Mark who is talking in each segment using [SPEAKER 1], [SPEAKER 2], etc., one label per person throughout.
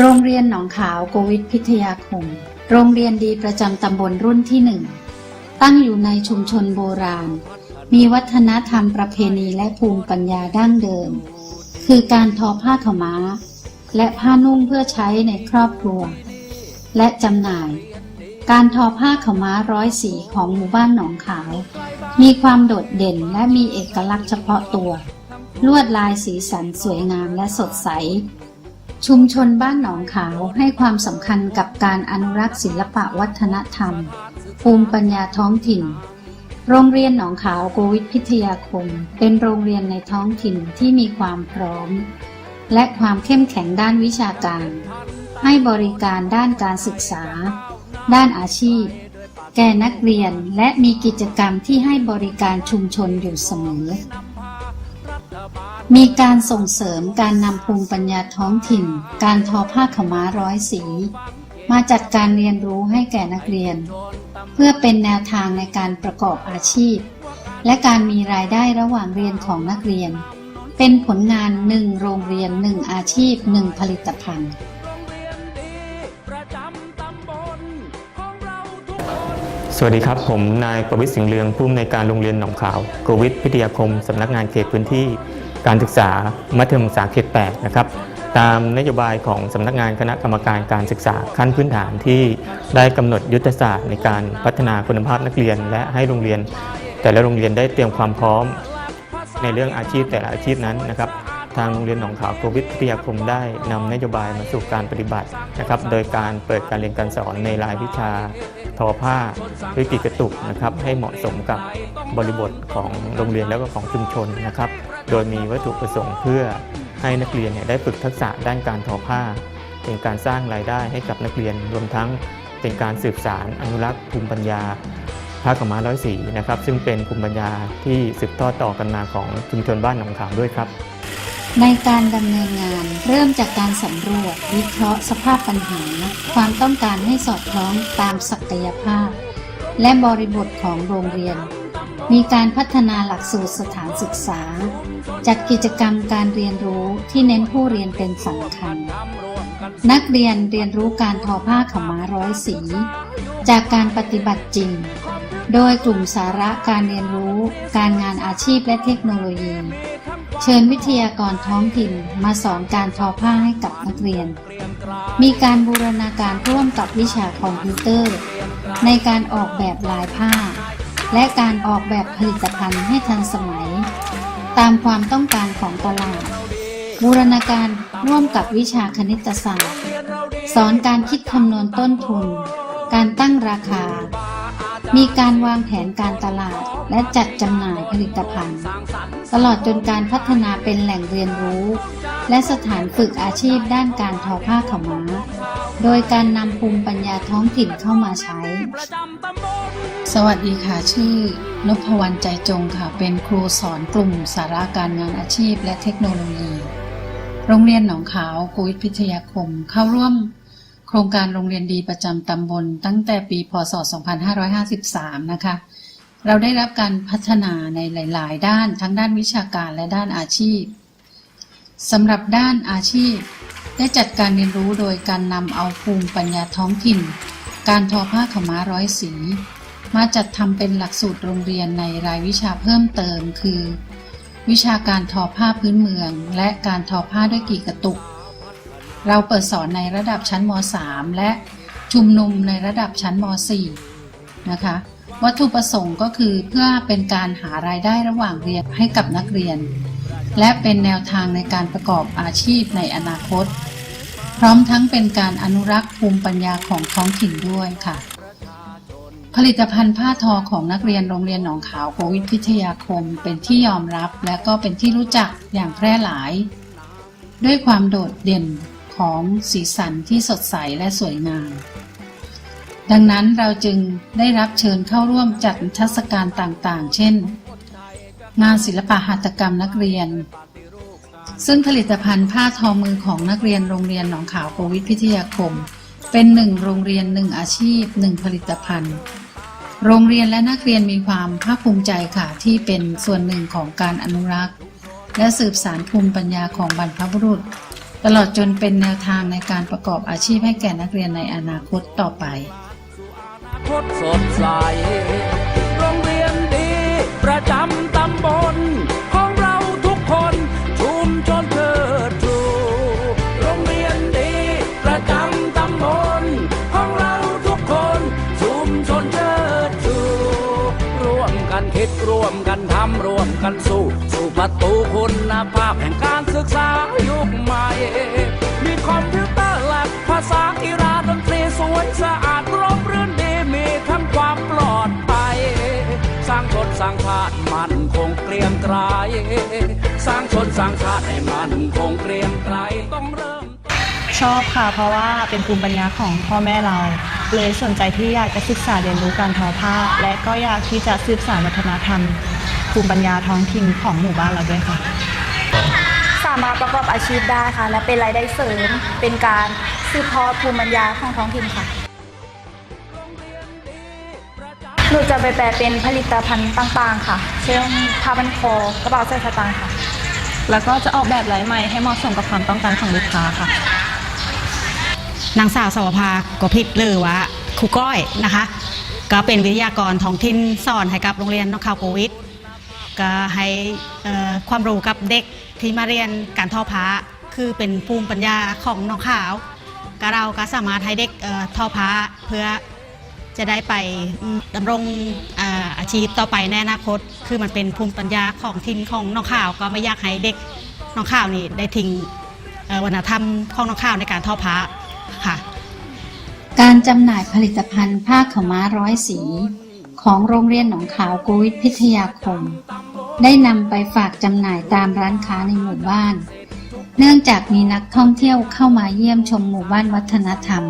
[SPEAKER 1] โรงเรียนหนองขาวโกวิทพิทยาคม โรงเรียนดีประจำตำบลรุ่นที่หนึ่ง ตั้งอยู่ในชุมชนโบราณ มีวัฒนธรรมประเพณีและภูมิปัญญาดั้งเดิม คือการทอผ้าขาวม้า และผ้านุ่งเพื่อใช้ในครอบครัว และจำหน่าย การทอผ้าขาม้าร้อยสีของหมู่บ้านหนองขาว มีความโดดเด่นและมีเอกลักษณ์เฉพาะตัว ลวดลายสีสันสวยงามและสดใส ชุมชนบ้านหนองขาวให้ความสำคัญกับการอนุรักษ์ศิลปะวัฒนธรรม ภูมิปัญญาท้องถิ่น โรงเรียนหนองขาวโกวิทพิทยาคม เป็นโรงเรียนในท้องถิ่นที่มีความพร้อม และความเข้มแข็งด้านวิชาการ ให้บริการด้านการศึกษา ด้านอาชีพ แก่นักเรียนและมีกิจกรรมที่ให้บริการชุมชนอยู่เสมอ มีการส่งเสริมการนำภูมิปัญญาท้องถิ่น การทอผ้าขม้าร้อยสี มาจัดการเรียนรู้ให้แก่นักเรียน เพื่อเป็นแนวทางในการประกอบอาชีพ และการมีรายได้ระหว่างเรียนของนักเรียน เป็นผลงานหนึ่งโรงเรียนหนึ่งอาชีพหนึ่งผลิตภัณฑ์
[SPEAKER 2] สวัสดีครับ ผมนายประวิทย์สิงห์เรืองผู้อำนวยการโรงเรียนหนองขาวกวิทพิทยาคมสำนักงานเขตพื้นที่การศึกษามัธยมศึกษาเขต 8 นะครับ ตามนโยบายของสำนักงานคณะกรรมการการศึกษาขั้นพื้นฐานที่ได้กำหนดยุทธศาสตร์ในการพัฒนาคุณภาพนักเรียน และให้โรงเรียน แต่ละโรงเรียนได้เตรียมความพร้อมในเรื่องอาชีพแต่ละอาชีพนั้นนะครับ ทางโรงเรียนหนองขาวโควิดวิทยาคมได้นำนโยบายมาสู่การปฏิบัตินะครับ โดยการเปิดการเรียนการสอนในรายวิชาทอผ้าด้วยกีกระตุกนะครับให้เหมาะสมกับบริบทของโรงเรียนแล้วก็ของชุมชนนะครับ โดยมีวัตถุประสงค์เพื่อให้นักเรียนเนี่ยได้ฝึกทักษะด้านการทอผ้า เป็นการสร้างรายได้ให้กับนักเรียนรวมทั้งเป็นการสืบสารอนุรักษ์ภูมิปัญญาผ้าขม้าร้อยสีนะครับซึ่งเป็นภูมิปัญญาที่สืบทอดต่อกันมาของชุมชนบ้านหนองขามด้วยครับ
[SPEAKER 1] ในการดำเนินงานเริ่มจากการสำรวจ วิเคราะห์สภาพปัญหา ความต้องการให้สอดคล้องตามศักยภาพ และบริบทของโรงเรียน มีการพัฒนาหลักสูตรสถานศึกษา จัดกิจกรรมการเรียนรู้ที่เน้นผู้เรียนเป็นสำคัญ นักเรียนเรียนรู้การทอผ้าขม้าร้อยสี จากการปฏิบัติจริง โดยกลุ่มสาระการเรียนรู้ การงานอาชีพและเทคโนโลยี เชิญวิทยากรท้องถิ่นมาสอนการทอผ้าให้กับนักเรียน มีการบูรณาการร่วมกับวิชาคอมพิวเตอร์ ในการออกแบบลายผ้า และการออกแบบผลิตภัณฑ์ให้ทันสมัย ตามความต้องการของตลาด บูรณาการร่วมกับวิชาคณิตศาสตร์ สอนการคิดคำนวณต้นทุน การตั้งราคา มีการวางแผนการตลาด และจัดจำหน่ายผลิตภัณฑ์ ตลอดจนการพัฒนาเป็นแหล่งเรียนรู้ และสถานฝึกอาชีพด้านการทอผ้าขาวม้า โดยการนำภูมิปัญญาท้องถิ่นเข้ามาใช้ สวัสดีค่ะชื่อนพวรรณใจจงค่ะ เป็นครูสอนกลุ่มสาระการงานอาชีพและเทคโนโลยี โรงเรียนหนองขาวกุวิทพิทยาคมเข้าร่วมโครงการโรงเรียนดีประจำตำบลตั้งแต่ปี พศ 2553 นะคะ เราได้รับการพัฒนาในหลาย ๆ ด้านทั้งด้านวิชาการและด้านอาชีพสำหรับด้านอาชีพ ได้จัดการเรียนรู้โดยการนำเอาภูมิปัญญาท้องถิ่น การทอผ้าขม้าร้อยสี มาจัดทำเป็นหลักสูตรโรงเรียนในรายวิชาเพิ่มเติม คือ วิชาการทอผ้าพื้นเมือง และการทอผ้าด้วยกี่กระตุก เราเปิดสอนในระดับชั้นม .3 และชุมนุมในระดับชั้นม .4 นะคะ วัตถุประสงค์ก็คือเพื่อเป็นการหารายได้ระหว่างเรียนให้กับนักเรียน และเป็นแนวทางในการประกอบอาชีพในอนาคต พร้อมทั้งเป็นการอนุรักษ์ภูมิปัญญาของท้องถิ่นด้วยค่ะ ผลิตภัณฑ์ผ้าทอของนักเรียนโรงเรียนหนองขาวโควิดพิทยาคม เป็นที่ยอมรับและก็เป็นที่รู้จักอย่างแพร่หลาย ด้วยความโดดเด่นของสีสันที่สดใสและสวยงาม ดังนั้นเราจึงได้รับเชิญเข้าร่วมจัดนิทรรศการต่างๆ เช่น งานศิลปะหัตถกรรมนักเรียน ซึ่งผลิตภัณฑ์ผ้าทอมือของนักเรียนโรงเรียนหนองขาวโควิดพิทยาคม เป็นหนึ่งโรงเรียนหนึ่งอาชีพหนึ่งผลิตภัณฑ์ โรงเรียนและนักเรียนมีความภาคภูมิใจค่ะที่เป็นส่วนหนึ่งของการอนุรักษ์ และสืบสารภูมิปัญญาของบรรพบุรุษ ตลอดจนเป็นแนวทางในการประกอบอาชีพให้แก่นักเรียนในอนาคตต่อไป
[SPEAKER 3] ตสดใส โรงเรียนดีประจำตำบล ของเราทุกคนชุมชนเชิดชูโรงเรียนดีประจำตำบล ของเราทุกคนชุมชนเชิดชูร่วมกันคิดร่วมกันทำร่วมกันสู้ สู่ประตูคุณภาพแห่งการศึกษายุคใหม่ สร้างชนสร้างชาติให้มันคงเกรียงไกรต้องเริ่ม
[SPEAKER 4] ชอบค่ะ เพราะว่าเป็นภูมิปัญญาของพ่อแม่เรา เลยสนใจที่อยากจะศึกษาเรียนรู้การทอผ้า และก็อยากที่จะสืบสานวัฒนธรรม ภูมิปัญญาท้องถิ่นของหมู่บ้านเราด้วยค่ะ
[SPEAKER 5] สามารถประกอบอาชีพได้ค่ะ และเป็นรายได้เสริมเป็นการสืบทอดภูมิปัญญาของท้องถิ่นค่ะ จะไปแปลเป็นผลิตภัณฑ์ต่างๆ ค่ะ เช่นผ้าบันคอกระเป๋าใส่สตางค์ค่ะ
[SPEAKER 4] แล้วก็จะออกแบบลายใหม่ให้เหมาะสมกับความต้องการของลูกค้าค่ะ
[SPEAKER 6] นางสาวสวภากพิษหรือว่าครูก้อยนะคะ ก็เป็นวิทยากรท้องถิ่นสอนให้กับโรงเรียนน้องขาวโควิดก็ให้ความรู้กับเด็กที่มาเรียนการทอผ้าคือเป็นภูมิปัญญาของน้องขาวก็เราก็สามารถให้เด็กออทอผ้าเพื่อ จะได้ไปดำรงอ่าอาชีพต่อไปในอนาคต คือมันเป็นภูมิปัญญาของถิ่นของน้องข่าว ก็ไม่อยากให้เด็กน้องข่าวนี่ได้ทิ้งวัฒนธรรมของน้องข่าวในการทอผ้าค่ะ
[SPEAKER 1] การจำหน่ายผลิตภัณฑ์ผ้าขม้าร้อยสี ของโรงเรียนหนองขาวโกวิทพิทยาคม ได้นำไปฝากจำหน่ายตามร้านค้าในหมู่บ้าน เนื่องจากมีนักท่องเที่ยวเข้ามาเยี่ยมชมหมู่บ้านวัฒนธรรม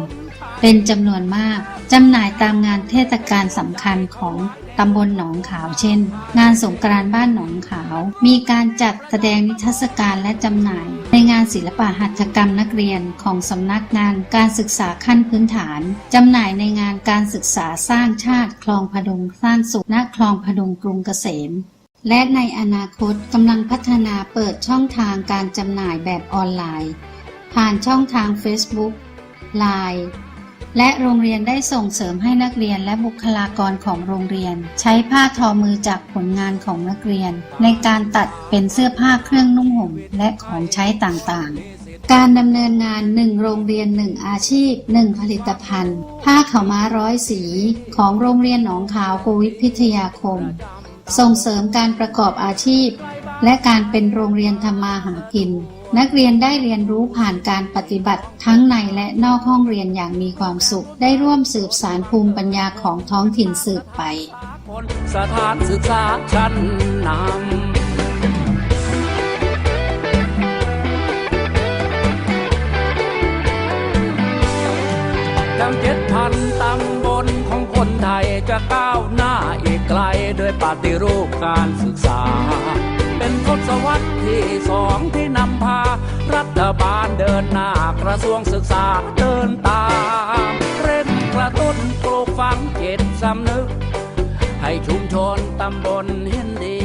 [SPEAKER 1] เป็นจำนวนมาก จำหน่ายตามงานเทศกาลสำคัญของตำบลหนองขาวเช่น งานสงกรานต์บ้านหนองขาว มีการจัดแสดงนิทรรศการและจำหน่าย ในงานศิลปะหัตถกรรมนักเรียนของสำนักงานการศึกษาขั้นพื้นฐาน จำหน่ายในงานการศึกษาสร้างชาติคลองพดุงสร้างสุขณคลองพดุงกรุงเกษมและในอนาคตกำลังพัฒนาเปิดช่องทางการจำหน่ายแบบออนไลน์ ผ่านช่องทาง Facebook Line และโรงเรียนได้ส่งเสริมให้นักเรียนและบุคลากรของโรงเรียน ใช้ผ้าทอมือจากผลงานของนักเรียน ในการตัดเป็นเสื้อผ้าเครื่องนุ่งห่มและของใช้ต่างๆการดำเนินงาน 1 โรงเรียน 1 อาชีพ 1 ผลิตภัณฑ์ ผ้าขาวม้าร้อยสี ของโรงเรียนหนองขาวโกวิทพิทยาคม ส่งเสริมการประกอบอาชีพ และการเป็นโรงเรียนทำมาหากิน นักเรียนได้เรียนรู้ผ่านการปฏิบัติทั้งในและนอกห้องเรียนอย่างมีความสุข ได้ร่วมสืบสารภูมิปัญญาของท้องถิ่นสืบไป
[SPEAKER 3] สถานศึกษาชั้นนำทั้งเจ็ดพันตำบลของคนไทยจะก้าวหน้าอีกไกลด้วยปฏิรูปการศึกษา บาลเดินหน้ากระทรวงศึกษาเดินตามเร่งกระตุ้นปลูกฝังจิตสำนึก ให้ชุมชนตำบลเห็นดี